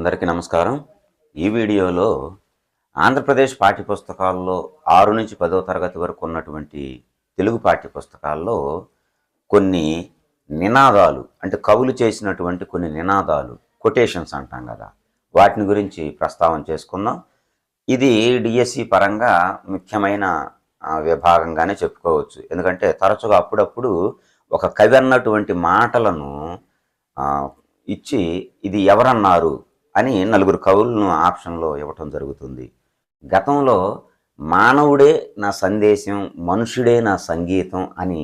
అందరికీ నమస్కారం. ఈ వీడియోలో ఆంధ్రప్రదేశ్ పాఠ్యపుస్తకాల్లో ఆరు నుంచి పదో తరగతి వరకు ఉన్నటువంటి తెలుగు పాఠ్యపుస్తకాల్లో కొన్ని నినాదాలు అంటే కవులు చేసినటువంటి కొన్ని నినాదాలు కొటేషన్స్ అంటాం కదా. వాటిని గురించి ప్రస్తావన చేసుకుందాం. ఇది డిఎస్సి పరంగా ముఖ్యమైన విభాగంగానే చెప్పుకోవచ్చు. ఎందుకంటే తరచుగా అప్పుడప్పుడు ఒక కవి అన్నటువంటి మాటలను ఇచ్చి ఇది ఎవరన్నారు? అని నలుగురు కవులను ఆప్షన్లో ఇవ్వటం జరుగుతుంది. గతంలో మానవుడే నా సందేశం మనుషుడే నా సంగీతం అని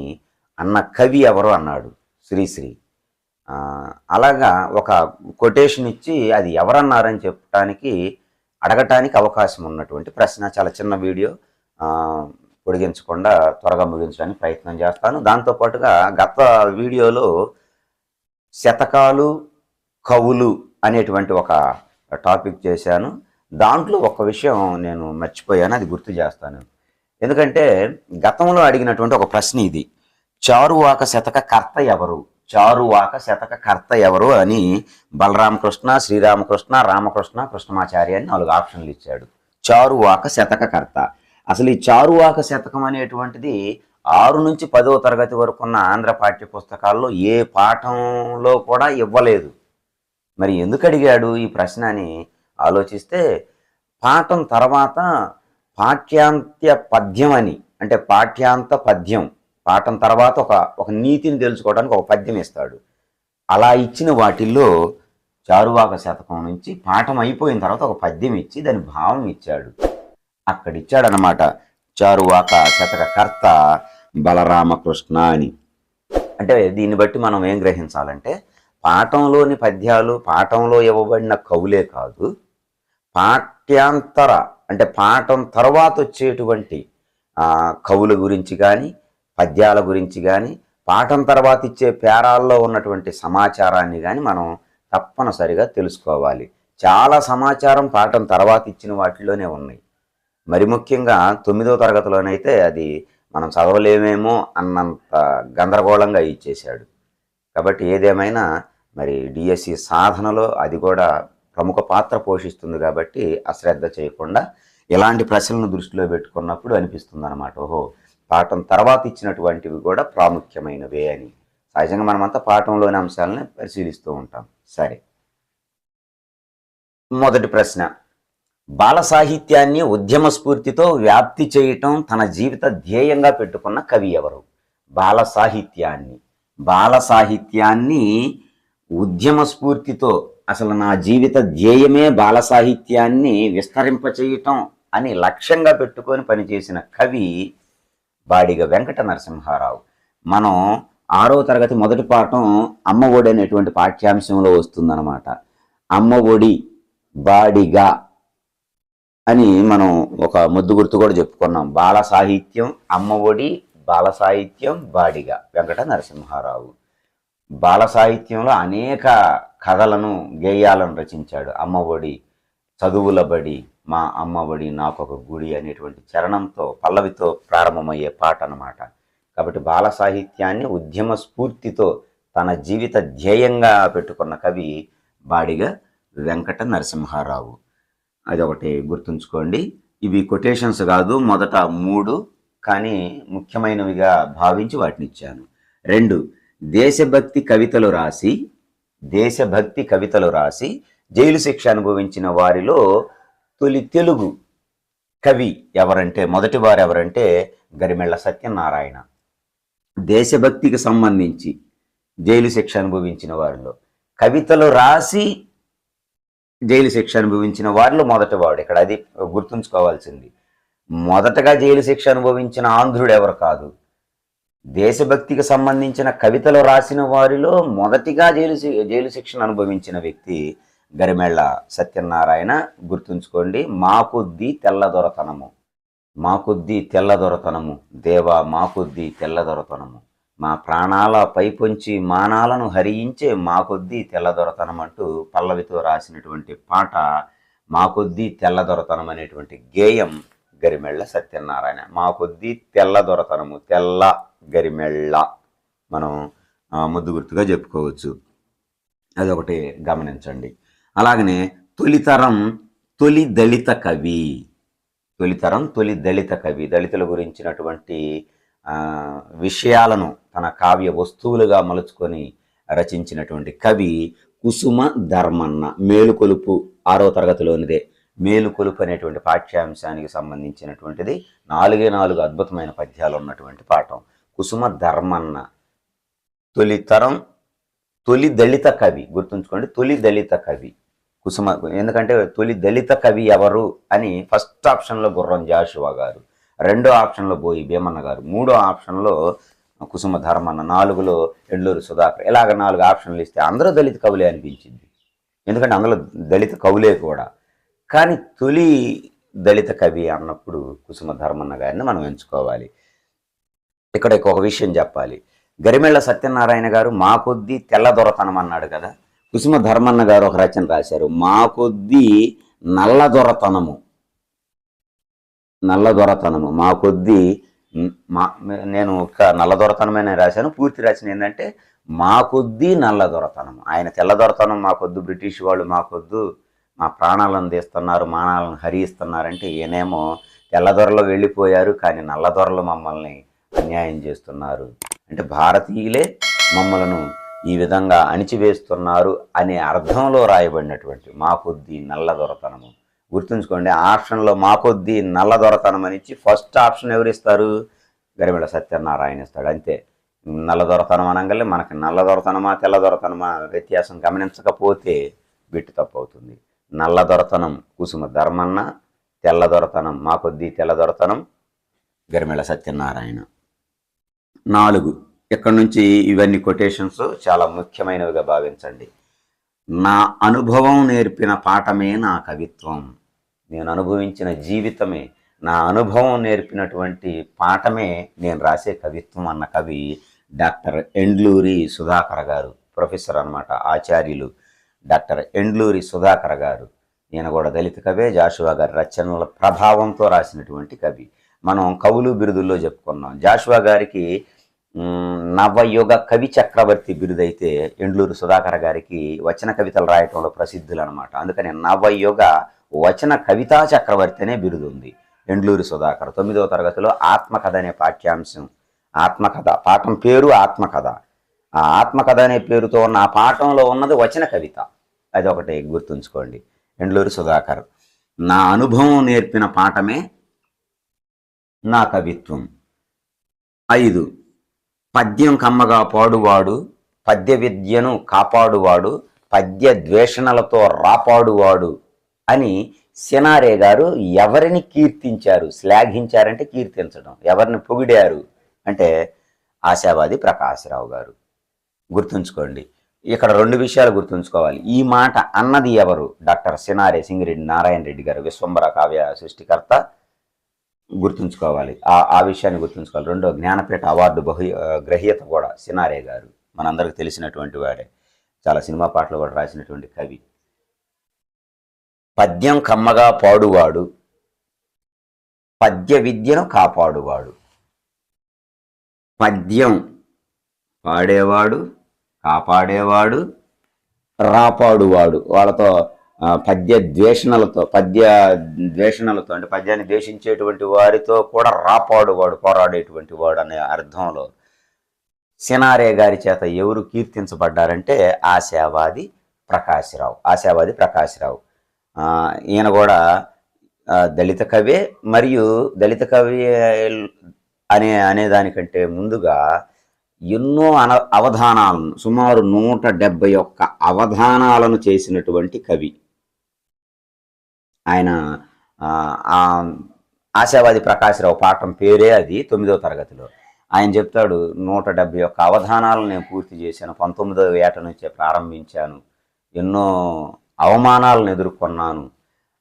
అన్న కవి ఎవరు అన్నాడు శ్రీశ్రీ. అలాగా ఒక కొటేషన్ ఇచ్చి అది ఎవరన్నారని చెప్పడానికి అడగటానికి అవకాశం ఉన్నటువంటి ప్రశ్న చాలా చిన్న వీడియో పొడిగించకుండా త్వరగా ముగించడానికి ప్రయత్నం చేస్తాను. దాంతోపాటుగా గత వీడియోలో శతకాలు కవులు అనేటువంటి ఒక టాపిక్ చేశాను. దాంట్లో ఒక విషయం నేను మర్చిపోయాను అది గుర్తు చేస్తాను. ఎందుకంటే గతంలో అడిగినటువంటి ఒక ప్రశ్న ఇది చారువాక శతక కర్త ఎవరు? చారువాక శతక కర్త ఎవరు? అని బలరామకృష్ణ శ్రీరామకృష్ణ రామకృష్ణ కృష్ణమాచార్య అని నాలుగు ఆప్షన్లు ఇచ్చాడు. చారువాక శతక కర్త. అసలు ఈ చారువాక శతకం అనేటువంటిది ఆరు నుంచి పదో తరగతి వరకు ఉన్న ఆంధ్ర పాఠ్య పుస్తకాల్లో ఏ పాఠంలో కూడా ఇవ్వలేదు. మరి ఎందుకు అడిగాడు ఈ ప్రశ్న అని ఆలోచిస్తే పాఠం తర్వాత పాఠ్యాంత్య పద్యం అని అంటే పాఠ్యాంత పద్యం పాఠం తర్వాత ఒక ఒక నీతిని తెలుసుకోవడానికి ఒక పద్యం ఇస్తాడు అలా ఇచ్చిన వాటిల్లో చారువాక శతకం నుంచి పాఠం అయిపోయిన తర్వాత ఒక పద్యం ఇచ్చి దాని భావం ఇచ్చాడు. అక్కడ ఇచ్చాడనమాట చారువాక శతక కర్త బలరామకృష్ణ అని. అంటే దీన్ని బట్టి మనం ఏం గ్రహించాలంటే పాఠంలోని పద్యాలు పాఠంలో ఇవ్వబడిన కవులే కాదు పాఠ్యాంతర అంటే పాఠం తర్వాత వచ్చేటువంటి కవుల గురించి కానీ పద్యాల గురించి కానీ పాఠం తర్వాత ఇచ్చే పేరాల్లో ఉన్నటువంటి సమాచారాన్ని కానీ మనం తప్పనిసరిగా తెలుసుకోవాలి. చాలా సమాచారం పాఠం తర్వాత ఇచ్చిన వాటిలోనే ఉన్నాయి. మరి ముఖ్యంగా తొమ్మిదో తరగతిలోనైతే అది మనం చదవలేమేమో అన్నంత గందరగోళంగా ఇచ్చేశాడు. కాబట్టి ఏదేమైనా మరి డిఎస్సి సాధనలో అది కూడా ప్రముఖ పాత్ర పోషిస్తుంది కాబట్టి అశ్రద్ధ చేయకుండా ఇలాంటి ప్రశ్నలను దృష్టిలో పెట్టుకున్నప్పుడు అనిపిస్తుంది అనమాట ఓహో పాఠం తర్వాత ఇచ్చినటువంటివి కూడా ప్రాముఖ్యమైనవే అని. సహజంగా మనమంతా పాఠంలోని అంశాలని పరిశీలిస్తూ ఉంటాం. సరే. మొదటి ప్రశ్న. బాల సాహిత్యాన్ని ఉద్యమ స్ఫూర్తితో వ్యాప్తి చేయటం తన జీవిత ధ్యేయంగా పెట్టుకున్న కవి ఎవరు? బాల సాహిత్యాన్ని. బాల సాహిత్యాన్ని ఉద్యమ స్ఫూర్తితో అసలు నా జీవిత ధ్యేయమే బాల సాహిత్యాన్ని విస్తరింపచేయటం అని లక్ష్యంగా పెట్టుకొని పనిచేసిన కవి బాడిగ వెంకట నరసింహారావు. మనం ఆరో తరగతి మొదటి పాఠం అమ్మ ఒడి అనేటువంటి పాఠ్యాంశంలో వస్తుందన్నమాట. అమ్మ ఒడి బాడిగ అని మనం ఒక ముద్దు గుర్తు కూడా చెప్పుకున్నాం. బాల సాహిత్యం అమ్మ ఒడి బాల సాహిత్యం బాడిగ వెంకట నరసింహారావు. బాల సాహిత్యంలో అనేక కథలను గేయాలను రచించాడు. అమ్మ ఒడి చదువుల బడి మా అమ్మ ఒడి నాకొక గుడి అనేటువంటి చరణంతో పల్లవితో ప్రారంభమయ్యే పాట అనమాట కాబట్టి బాల సాహిత్యాన్ని ఉద్యమ స్ఫూర్తితో తన జీవిత ధ్యేయంగా పెట్టుకున్న కవి బాడిగ వెంకట నరసింహారావు. అది ఒకటి గుర్తుంచుకోండి. ఇవి కొటేషన్స్ కాదు మొదట మూడు కానీ ముఖ్యమైనవిగా భావించి వాటిని ఇచ్చాను రెండు దేశభక్తి కవితలు రాసి దేశభక్తి కవితలు రాసి జైలు శిక్ష అనుభవించిన వారిలో తొలి తెలుగు కవి ఎవరంటే మొదటి వారు ఎవరంటే గరిమెళ్ళ సత్యనారాయణ. దేశభక్తికి సంబంధించి జైలు శిక్ష అనుభవించిన వారిలో. కవితలు రాసి జైలు శిక్ష అనుభవించిన వారిలో మొదటివాడు ఇక్కడ అది గుర్తుంచుకోవాల్సింది. మొదటగా జైలు శిక్ష అనుభవించిన ఆంధ్రుడు ఎవరు కాదు? దేశభక్తికి సంబంధించిన కవితలు రాసిన వారిలో మొదటిగా జైలు శి- జైలు శిక్షను అనుభవించిన వ్యక్తి గరిమెళ్ళ సత్యనారాయణ గుర్తుంచుకోండి. మాకొద్ది తెల్లదొరతనము. మా తెల్లదొరతనము. దేవా మాకొద్ది తెల్లదొరతనము. మా ప్రాణాల పైపొంచి మానాలను హరించే మాకొద్ది తెల్లదొరతనం అంటూ పల్లవితో రాసినటువంటి పాట మాకొద్ది తెల్లదొరతనం అనేటువంటి గేయం గరిమెళ్ళ సత్యనారాయణ. మా కొద్దీ తెల్లదొరతనము తెల్ల గరిమెళ్ళ మనం ముద్దు గుర్తుగా చెప్పుకోవచ్చు. అదొకటి గమనించండి. అలాగనే తొలితరం తొలి దళిత కవి తొలితరం తొలి దళిత కవి దళితుల గురించినటువంటి విషయాలను తన కావ్య వస్తువులుగా మలుచుకొని రచించినటువంటి కవి కుసుమ ధర్మన్న మేలుకొలుపు ఆరో తరగతిలోనిదే. మేలుకొలుపు అనేటువంటి పాఠ్యాంశానికి సంబంధించినటువంటిది నాలుగే నాలుగు అద్భుతమైన పద్యాలు ఉన్నటువంటి పాఠం. కుసుమ ధర్మన్న. తొలితరం తొలి దళిత కవి గుర్తుంచుకోండి తొలి దళిత కవి. కుసుమ ఎందుకంటే తొలి దళిత కవి ఎవరు అని ఫస్ట్ ఆప్షన్లో గుర్రం జాషువా గారు రెండో ఆప్షన్లో బోయి భీమన్న గారు మూడో ఆప్షన్లో కుసుమ ధర్మన్న నాలుగులో ఎళ్ళూరు సుధాకర్. ఇలాగ నాలుగు ఆప్షన్లు ఇస్తే అందరూ దళిత కవులే అనిపించింది. ఎందుకంటే అందులో దళిత కవులే కూడా. కానీ తొలి దళిత కవి అన్నప్పుడు కుసుమ ధర్మన్న గారిని మనం ఎంచుకోవాలి. ఇక్కడ ఒక విషయం చెప్పాలి. గరిమెళ్ళ సత్యనారాయణ గారు మా కొద్దీ తెల్ల దొరతనం అన్నాడు కదా. కుసుమ ధర్మన్న గారు ఒక రచన రాశారు. మా కొద్దీ నల్ల దొరతనము. నల్ల దొరతనము. మా కొద్దీ మా నేను ఒక నల్ల దొరతనమే రాశాను. పూర్తి రచన ఏంటంటే మా కొద్దీ నల్ల దొరతనం. ఆయన తెల్ల దొరతనం మా కొద్దు బ్రిటిష్ వాళ్ళు మా కొద్దు మా ప్రాణాలను తీస్తున్నారు మానాలను హరిస్తున్నారంటే ఈయనేమో తెల్లదొరలో వెళ్ళిపోయారు కానీ నల్లదొరలు మమ్మల్ని అన్యాయం చేస్తున్నారు. అంటే భారతీయులే మమ్మలను ఈ విధంగా అణిచివేస్తున్నారు అనే అర్థంలో రాయబడినటువంటి మా కొద్దీ నల్ల గుర్తుంచుకోండి ఆప్షన్లో మా కొద్దీ నల్ల దొరతనం ఫస్ట్ ఆప్షన్ ఎవరిస్తారు? గరిమెడ సత్యనారాయణ ఇస్తాడు. అంతే. నల్ల దొరతనం అనగానే మనకి నల్లదొరతనమా తెల్లదొరతనమా తెల్ల దొరతనమా వ్యత్యాసం గమనించకపోతే బిట్టు తప్పు అవుతుంది నల్ల దొరతనం కుసుమ ధర్మన్న తెల్ల దొరతనం మా కొద్దీ తెల్ల దొరతనం గరిమెళ సత్యనారాయణ. నాలుగు ఇక్కడ నుంచి ఇవన్నీ కొటేషన్స్ చాలా ముఖ్యమైనవిగా భావించండి. నా అనుభవం నేర్పిన పాఠమే నా కవిత్వం. నేను అనుభవించిన జీవితమే నా అనుభవం నేర్పినటువంటి పాఠమే నేను రాసే కవిత్వం అన్న కవి డాక్టర్ ఎండ్లూరి సుధాకర్ గారు ప్రొఫెసర్ అన్నమాట ఆచార్యులు. డాక్టర్ ఎండ్లూరి సుధాకర్ గారు ఈయన కూడా దళిత కవే జాషువా గారి రచనల ప్రభావంతో రాసినటువంటి కవి. మనం కవులు బిరుదుల్లో చెప్పుకున్నాం. జాషువా గారికి నవయుగ కవి చక్రవర్తి బిరుదైతే ఎండ్లూరు సుధాకర్ గారికి వచన కవితలు రాయటంలో ప్రసిద్ధులు అనమాట అందుకని నవయుగ వచన కవితా చక్రవర్తి అనే బిరుదు ఉంది ఎండ్లూరి సుధాకర్. తొమ్మిదవ తరగతిలో ఆత్మకథ అనే పాఠ్యాంశం ఆత్మకథ. పాఠం పేరు ఆత్మకథ. ఆ ఆత్మకథ అనే పేరుతో ఉన్న ఆ పాఠంలో ఉన్నది వచన కవిత. అది ఒకటి గుర్తుంచుకోండి. ఎండ్లూరి సుధాకర్ నా అనుభవం నేర్పిన పాఠమే నా కవిత్వం. ఐదు పద్యం కమ్మగా పాడువాడు పద్య విద్యను కాపాడువాడు పద్య ద్వేషణలతో రాపాడువాడు అని సినారే గారు ఎవరిని కీర్తించారు శ్లాఘించారంటే కీర్తించడం. ఎవరిని పొగిడారు అంటే ఆశావాది ప్రకాశరావు గారు. గుర్తుంచుకోండి ఇక్కడ రెండు విషయాలు గుర్తుంచుకోవాలి. ఈ మాట అన్నది ఎవరు? డాక్టర్ సినారే సింగిరెడ్డి నారాయణ రెడ్డి గారు విశ్వంబర కావ్య సృష్టికర్త. గుర్తుంచుకోవాలి. ఆ ఆ విషయాన్ని గుర్తుంచుకోవాలి. రెండో జ్ఞానపీఠ అవార్డు బహు గ్రహీత కూడా సినారే గారు. మనందరికి తెలిసినటువంటి వాడే. చాలా సినిమా పాటలు కూడా రాసినటువంటి కవి. పద్యం కమ్మగా పాడువాడు. పద్య విద్యను కాపాడువాడు. పద్యం పాడేవాడు. కాపాడేవాడు. రాపాడువాడు. వాళ్ళతో పద్య ద్వేషణలతో పద్య ద్వేషణలతో అంటే పద్యాన్ని ద్వేషించేటువంటి వారితో కూడా రాపాడువాడు పోరాడేటువంటి వాడు అనే అర్థంలో సినారే గారి చేత ఎవరు కీర్తించబడ్డారంటే ఆశావాది ప్రకాశ్రావు. ఆశావాది ప్రకాశ్రావు. ఈయన కూడా దళిత కవే. మరియు దళిత కవి అనే అనేదానికంటే ముందుగా ఎన్నో అన అవధానాలను సుమారు నూట డెబ్బై ఒక్క అవధానాలను చేసినటువంటి కవి. ఆయన ఆశావాది ప్రకాశ్రావు పాఠం పేరే అది తొమ్మిదవ తరగతిలో. ఆయన చెప్తాడు నూట డెబ్బై ఒక్క అవధానాలను నేను పూర్తి చేశాను పంతొమ్మిదవ ఏట నుంచే ప్రారంభించాను ఎన్నో అవమానాలను ఎదుర్కొన్నాను.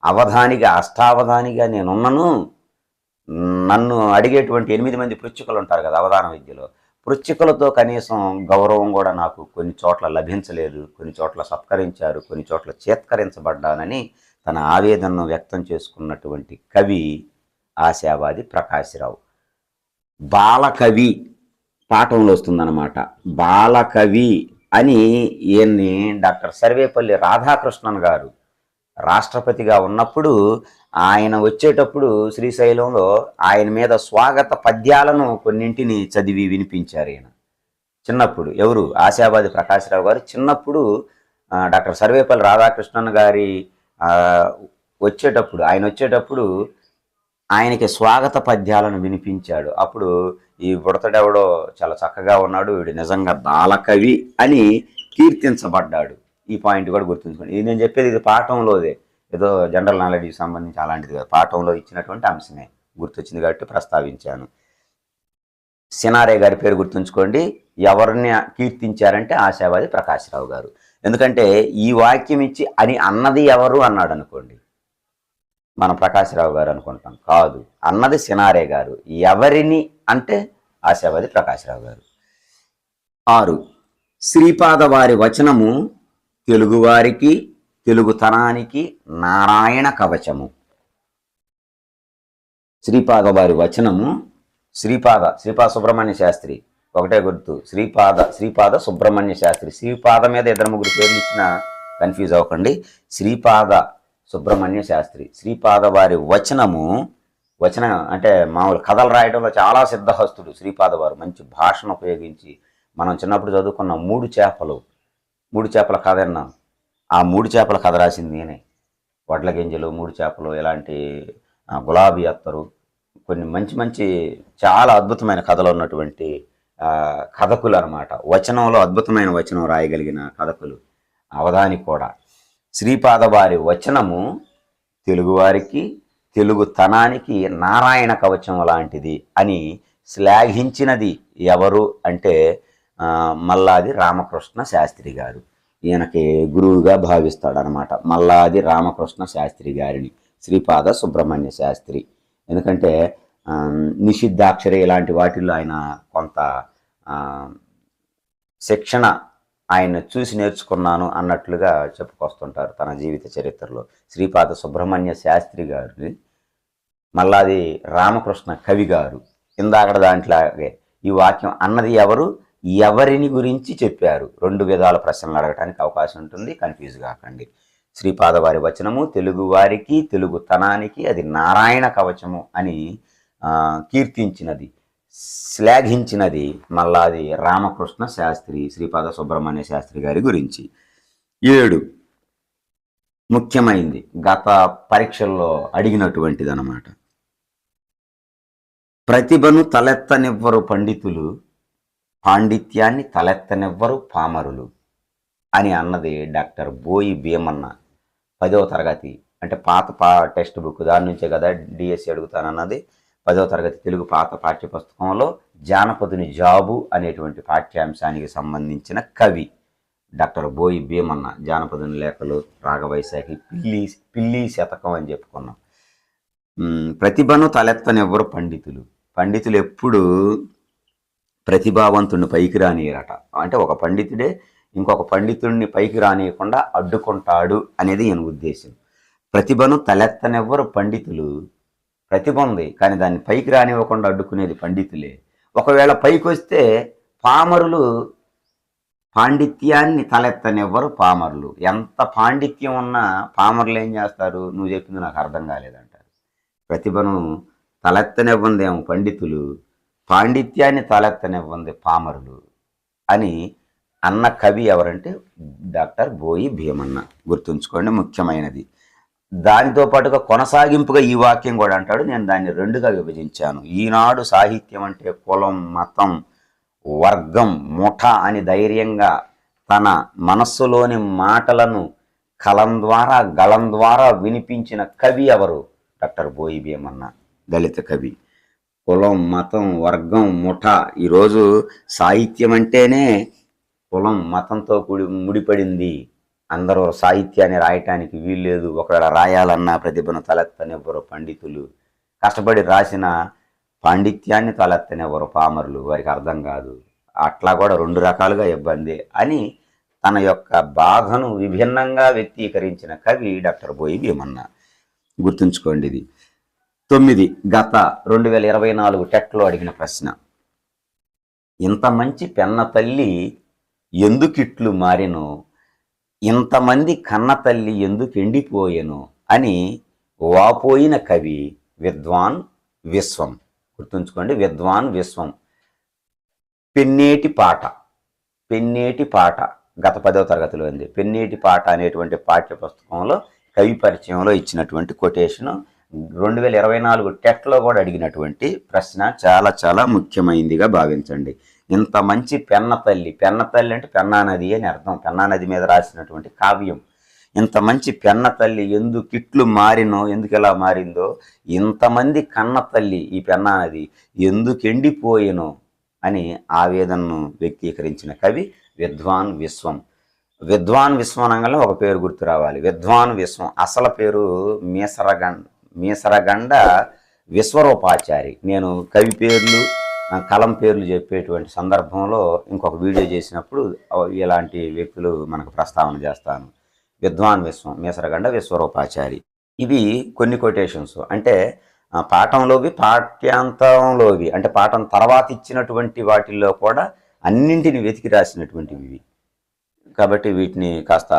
అవధానిగా అష్టావధానిగా నేనున్నను. నన్ను అడిగేటువంటి ఎనిమిది మంది పృచ్చుకలు ఉంటారు కదా అవధాన విద్యలో. పృచ్ఛకులతో కనీసం గౌరవం కూడా నాకు కొన్ని చోట్ల లభించలేదు కొన్ని చోట్ల సత్కరించారు కొన్ని చోట్ల చేత్కరించబడ్డానని తన ఆవేదనను వ్యక్తం చేసుకున్నటువంటి కవి ఆశావాది ప్రకాశ్రావు. బాలకవి పాఠంలో వస్తుందన్నమాట. బాలకవి అని ఈయన్ని డాక్టర్ సర్వేపల్లి రాధాకృష్ణన్ గారు రాష్ట్రపతిగా ఉన్నప్పుడు ఆయన వచ్చేటప్పుడు శ్రీశైలంలో ఆయన మీద స్వాగత పద్యాలను కొన్నింటిని చదివి వినిపించారు ఈయన. చిన్నప్పుడు ఎవరు? ఆశాబాది ప్రకాశ్రావు గారు చిన్నప్పుడు డాక్టర్ సర్వేపల్లి రాధాకృష్ణన్ గారి వచ్చేటప్పుడు ఆయన వచ్చేటప్పుడు ఆయనకి స్వాగత పద్యాలను వినిపించాడు. అప్పుడు ఈ బుడతడెవడో చాలా చక్కగా ఉన్నాడు. వీడు నిజంగా బాలకవి అని కీర్తించబడ్డాడు. ఈ పాయింట్ కూడా గుర్తుంచుకోండి. ఇది నేను చెప్పేది ఇది పాఠంలోదే. ఏదో జనరల్ నాలెడ్జ్కి సంబంధించి అలాంటిది కాదు. పాఠంలో ఇచ్చినటువంటి అంశమే గుర్తొచ్చింది కాబట్టి ప్రస్తావించాను. సినారే గారి పేరు గుర్తుంచుకోండి. ఎవరిని కీర్తించారంటే ఆశావాది ప్రకాశ్రావు గారు. ఎందుకంటే ఈ వాక్యం ఇచ్చి అని అన్నది ఎవరు అన్నాడు అనుకోండి. మనం ప్రకాశ్రావు గారు అనుకుంటాం. కాదు. అన్నది సినారే గారు. ఎవరిని అంటే ఆశావాది ప్రకాశ్రావు గారు. ఆరు. శ్రీపాద వారి వచనము తెలుగువారికి తెలుగుతనానికి నారాయణ కవచము. శ్రీపాద వారి వచనము శ్రీపాద శ్రీపాద సుబ్రహ్మణ్య శాస్త్రి. ఒకటే గుర్తు శ్రీపాద శ్రీపాద సుబ్రహ్మణ్య శాస్త్రి. శ్రీపాద మీద ఇద్దరు ముగ్గురు పేర్లు ఇచ్చిన కన్ఫ్యూజ్ అవ్వకండి. శ్రీపాద సుబ్రహ్మణ్య శాస్త్రి. శ్రీపాద వారి వచనము వచనం అంటే మామూలు కథలు రాయడంలో చాలా సిద్ధహస్తుడు శ్రీపాద వారు. మంచి భాషను ఉపయోగించి మనం చిన్నప్పుడు చదువుకున్న మూడు చేపలు. మూడు చేపల కథ విన్నాం ఆ మూడు చేపల కథ రాసింది నేనే. వడ్ల గింజలు మూడు చేపలు ఇలాంటి గులాబీ అత్తరు కొన్ని మంచి మంచి చాలా అద్భుతమైన కథలు ఉన్నటువంటి కథకులు అనమాట వచనంలో అద్భుతమైన వచనం రాయగలిగిన కథకులు. అవధాని కూడా. శ్రీపాద వారి వచనము తెలుగువారికి తెలుగుతనానికి నారాయణ కవచం లాంటిది అని శ్లాఘించినది ఎవరు అంటే మల్లాది రామకృష్ణ శాస్త్రి గారు. ఈయనకి గురువుగా భావిస్తాడనమాట. మల్లాది రామకృష్ణ శాస్త్రి గారిని శ్రీపాద సుబ్రహ్మణ్య శాస్త్రి. ఎందుకంటే నిషిద్ధాక్షరి ఇలాంటి వాటిల్లో ఆయన కొంత శిక్షణ ఆయన చూసి నేర్చుకున్నాను అన్నట్లుగా చెప్పుకొస్తుంటారు తన జీవిత చరిత్రలో. శ్రీపాద సుబ్రహ్మణ్య శాస్త్రి గారిని మల్లాది రామకృష్ణ కవి గారు. ఇందాకడ దాంట్లాగే ఈ వాక్యం అన్నది ఎవరు? ఎవరిని గురించి చెప్పారు? రెండు విధాల ప్రశ్నలు అడగటానికి అవకాశం ఉంటుంది. కన్ఫ్యూజ్ కాకండి. శ్రీపాదవారి వచనము తెలుగు వారికి తెలుగు తనానికి అది నారాయణ కవచము అని కీర్తించినది శ్లాఘించినది మల్లాది రామకృష్ణ శాస్త్రి శ్రీపాద సుబ్రహ్మణ్య శాస్త్రి గారి గురించి. ఏడు. ముఖ్యమైంది. గత పరీక్షల్లో అడిగినటువంటిది అనమాట ప్రతిభను తలెత్తనివ్వరు పండితులు పాండిత్యాన్ని తలెత్తనివ్వరు పామరులు అని అన్నది డాక్టర్ బోయి భీమన్న పదవ తరగతి అంటే పాత పా టెక్స్ట్ బుక్ దాని నుంచే కదా డిఎస్సి అడుగుతానన్నది. పదవ తరగతి తెలుగు పాత పాఠ్యపుస్తకంలో జానపదుని జాబు అనేటువంటి పాఠ్యాంశానికి సంబంధించిన కవి డాక్టర్ బోయి భీమన్న. జానపదుని లేఖలు రాగవైశాఖి పిల్లి పిల్లి శతకం అని చెప్పుకున్నాం. ప్రతిభను తలెత్తనివ్వరు పండితులు. పండితులు ఎప్పుడు ప్రతిభావంతుడిని పైకి రానియరట అంటే ఒక పండితుడే ఇంకొక పండితుడిని పైకి రానియకుండా అడ్డుకుంటాడు అనేది ఈయన ఉద్దేశం. ప్రతిభను తలెత్తనివ్వరు పండితులు. ప్రతిభ ఉంది కానీ దాన్ని పైకి రానివ్వకుండా అడ్డుకునేది పండితులే. ఒకవేళ పైకి వస్తే పామరులు పాండిత్యాన్ని తలెత్తనివ్వరు పామరులు. ఎంత పాండిత్యం ఉన్నా పామరులు ఏం చేస్తారు? నువ్వు చెప్పింది నాకు అర్థం కాలేదంటారు. ప్రతిభను తలెత్తనివ్వందేమో పండితులు. పాండిత్యాన్ని తలెత్తనివ్వంది పామరులు అని అన్న కవి ఎవరంటే డాక్టర్ బోయి భీమన్న. గుర్తుంచుకోండి ముఖ్యమైనది. దానితో పాటుగా కొనసాగింపుగా ఈ వాక్యం కూడా అంటాడు. నేను దాన్ని రెండుగా విభజించాను. ఈనాడు సాహిత్యం అంటే కులం మతం వర్గం ముఠ అని ధైర్యంగా తన మనస్సులోని మాటలను కలం ద్వారా గళం ద్వారా వినిపించిన కవి ఎవరు? డాక్టర్ బోయి భీమన్న దళిత కవి. కులం మతం వర్గం ముఠ ఈరోజు సాహిత్యం అంటేనే కులం మతంతో కూడి ముడిపడింది. అందరూ సాహిత్యాన్ని రాయటానికి వీల్లేదు. ఒకవేళ రాయాలన్నా ప్రతిభను తలెత్తనివ్వరు పండితులు. కష్టపడి రాసిన పాండిత్యాన్ని తలెత్తనివ్వరు పామరులు. వారికి అర్థం కాదు. అట్లా కూడా రెండు రకాలుగా ఇబ్బంది అని తన యొక్క బాధను విభిన్నంగా వ్యక్తీకరించిన కవి డాక్టర్ బోయి భీమన్న. గుర్తుంచుకోండి ఇది తొమ్మిది గత రెండు వేల ఇరవై నాలుగు టెట్లో అడిగిన ప్రశ్న. ఇంత మంచి పెన్న తల్లి ఎందుకిట్లు మారిను? ఇంతమంది కన్న తల్లి ఎందుకు ఎండిపోయెను? అని వాపోయిన కవి విద్వాన్ విశ్వం. గుర్తుంచుకోండి విద్వాన్ విశ్వం. పెన్నేటి పాట. పెన్నేటి పాట గత పదవ తరగతిలో ఉంది. పెన్నేటి పాట అనేటువంటి పాఠ్య పుస్తకంలో కవి పరిచయంలో ఇచ్చినటువంటి కొటేషను రెండు వేల ఇరవై నాలుగు టెట్లో కూడా అడిగినటువంటి ప్రశ్న చాలా చాలా ముఖ్యమైనదిగా భావించండి. ఇంత మంచి పెన్న తల్లి పెన్న తల్లి అంటే పెన్నా నది అని అర్థం. పెన్నా నది మీద రాసినటువంటి కావ్యం. ఇంత మంచి పెన్న తల్లి ఎందుకు ఇట్లు మారినో ఎందుకు ఎలా మారిందో ఇంతమంది కన్న తల్లి ఈ పెన్నా నది ఎందుకు ఎండిపోయినో అని ఆవేదనను వ్యక్తీకరించిన కవి విద్వాన్ విశ్వం. విద్వాన్ విశ్వం ఒక పేరు గుర్తు రావాలి. విద్వాన్ విశ్వం. అసలు పేరు మీసరగండ్. మీసరగండ విశ్వరూపాచారి. నేను కవి పేర్లు కలం పేర్లు చెప్పేటువంటి సందర్భంలో ఇంకొక వీడియో చేసినప్పుడు ఇలాంటి వ్యక్తులు మనకు ప్రస్తావన చేస్తాను. విద్వాన్ విశ్వం మీసరగండ విశ్వరూపాచారి. ఇవి కొన్ని కొటేషన్స్. అంటే పాఠంలోవి పాఠ్యాంతంలోవి అంటే పాఠం తర్వాత ఇచ్చినటువంటి వాటిల్లో కూడా అన్నింటిని వెతికి రాసినటువంటివి ఇవి. కాబట్టి వీటిని కాస్త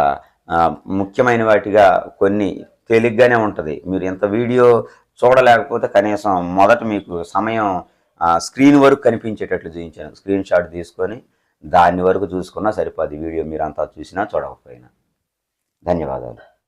ముఖ్యమైన వాటిగా కొన్ని తేలిగ్గానే ఉంటుంది. మీరు ఎంత వీడియో చూడలేకపోతే కనీసం మొదట మీకు సమయం స్క్రీన్ వరకు కనిపించేటట్లు చూపించాను స్క్రీన్ షాట్ తీసుకొని దాని వరకు చూసుకున్నా సరిపోద్ది వీడియో మీరు అంతా చూసినా చూడకపోయినా. ధన్యవాదాలు.